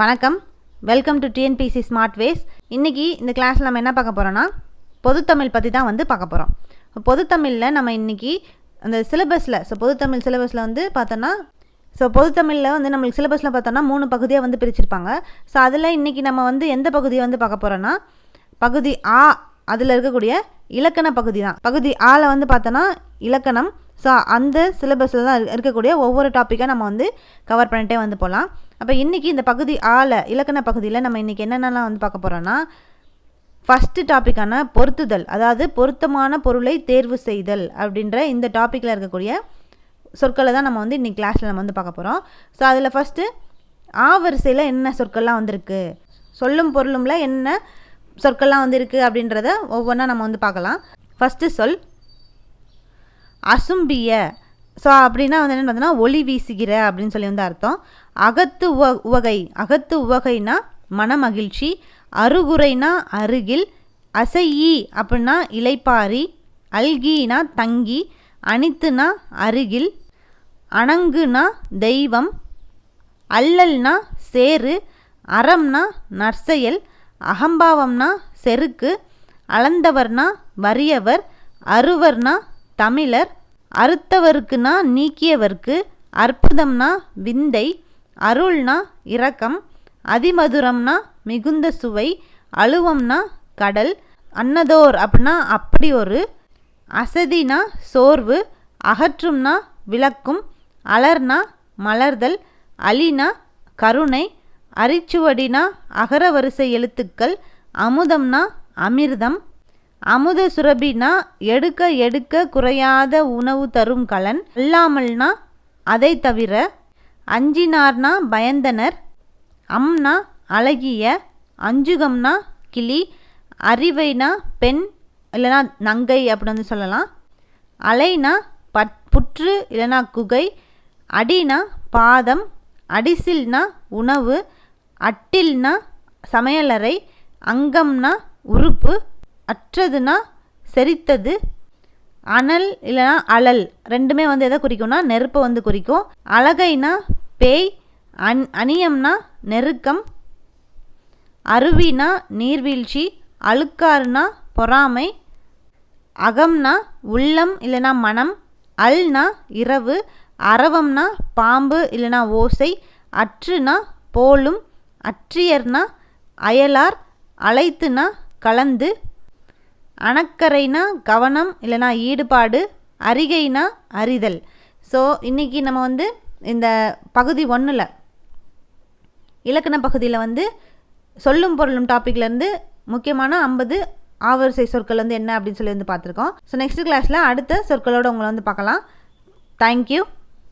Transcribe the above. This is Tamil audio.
வணக்கம். Welcome to TNPSC smart ways இன்றைக்கி இந்த கிளாஸில் நம்ம என்ன பார்க்க போகிறோன்னா பொதுத்தமிழ் பற்றி தான் வந்து பார்க்க போகிறோம் பொதுத்தமிழில் நம்ம இன்றைக்கி அந்த சிலபஸில் ஸோ பொதுத்தமிழ் சிலபஸில் வந்து பார்த்தோன்னா ஸோ பொதுத்தமிழில் வந்து நம்மளுக்கு சிலபஸில் பார்த்தோன்னா மூணு பகுதியாக வந்து பிரிச்சிருப்பாங்க. ஸோ அதில் இன்றைக்கி நம்ம வந்து எந்த பகுதியை வந்து பார்க்க போகிறோன்னா பகுதி ஆ அதில் இருக்கக்கூடிய இலக்கண பகுதி தான். பகுதி ஆல வந்து பார்த்தோன்னா இலக்கணம் ஸோ அந்த சிலபஸில் தான் இருக்கக்கூடிய ஒவ்வொரு டாப்பிக்காக நம்ம வந்து கவர் பண்ணிட்டே வந்து போகலாம் அப்போ இன்றைக்கி இந்த பகுதி ஆல இலக்கண பகுதியில் நம்ம இன்றைக்கி என்னென்னலாம் வந்து பார்க்க போகிறோன்னா ஃபஸ்ட்டு டாப்பிக்கான பொருத்துதல் அதாவது பொருத்தமான பொருளை தேர்வு செய்தல் அப்படின்ற இந்த டாப்பிக்கில் இருக்கக்கூடிய சொற்களை தான் நம்ம வந்து இன்றைக்கி கிளாஸில் நம்ம வந்து பார்க்க போகிறோம் ஸோ அதில் ஃபஸ்ட்டு ஆ வரிசையில் என்ன சொற்கள்லாம் வந்திருக்கு? சொல்லும் பொருளும்ல என்ன சொற்கள்லாம் வந்திருக்கு அப்படின்றத ஒவ்வொன்றா நம்ம வந்து பார்க்கலாம். ஃபஸ்ட்டு சொல் அசும்பிய. ஸோ அப்படின்னா வந்து என்ன பார்த்தோன்னா ஒளி வீசுகிற அப்படின்னு சொல்லி வந்து அர்த்தம். அகத்து உவ உவகை. அகத்து உவகைனா மனமகிழ்ச்சி. அருகுறைனா அருகில். அசையி அப்படின்னா இலைப்பாரி. அல்கினா தங்கி. அனித்துனா அருகில். அணங்குனா தெய்வம். அல்லல்னா சேரு அறம்னா நற்செயல். அகம்பாவம்னா செருக்கு. அளந்தவர்னா வறியவர். அருவர்னா தமிழர் அறுத்தவருக்குனா நீக்கியவர்க்கு அற்புதம்னா விந்தை அருள்னா இரக்கம் அதிமதுரம்னா மிகுந்த சுவை அழுவம்னா கடல் அன்னதோர் அப்படின்னா அப்படி ஒரு அசதினா சோர்வு அகற்றும்னா விளக்கும் அலர்னா மலர்தல் அலினா கருணை அரிச்சுவடினா அகரவரிசை எழுத்துக்கள் அமுதம்னா அமிர்தம் அமுத சுரபினா எடுக்க எடுக்க குறையாத உணவு தரும் கலன். அல்லாமல்னா அதை தவிர அஞ்சினார்னா பயந்தனர். அம்னா அழகிய. அஞ்சுகம்னா கிளி. அறிவைனா பெண். இல்லைனா நங்கை அப்படின்னு வந்து சொல்லலாம். அலைனா பட் புற்று இல்லைனா குகை. அடினா பாதம். அடிசில்னா உணவு. அட்டில்னா சமையலறை. அங்கம்னா உறுப்பு. அற்றதுன்னா செரித்தது. அனல் இல்லைனா அழல். ரெண்டுமே வந்து எதை குறிக்கும்னா நெருப்பை வந்து குறிக்கும். அழகைனா பேய் அன் அணியம்னா நெருக்கம். அருவினா நீர்வீழ்ச்சி அழுக்காறுனா பொறாமை. அகம்னா உள்ளம் இல்லைனா மனம். அல்னா இரவு. அரவம்னா பாம்பு இல்லைனா ஓசை. அற்றுனா போலும். அற்றியர்னா அயலார். அழைத்துனா கலந்து. அணக்கரைனா கவனம் இல்லைனா ஈடுபாடு அறிகைனா அறிதல். ஸோ இன்றைக்கி நம்ம வந்து இந்த பகுதி ஒன்றில் இலக்கண பகுதியில் வந்து சொல்லும் பொருளும் டாப்பிக்லேருந்து முக்கியமான ஐம்பது ஆவரிசை சொற்கள் வந்து என்ன அப்படின்னு சொல்லி வந்து பார்த்துருக்கோம். ஸோ நெக்ஸ்ட் கிளாஸில் அடுத்த சொற்களோடு உங்களை வந்து பார்க்கலாம். தேங்க்யூ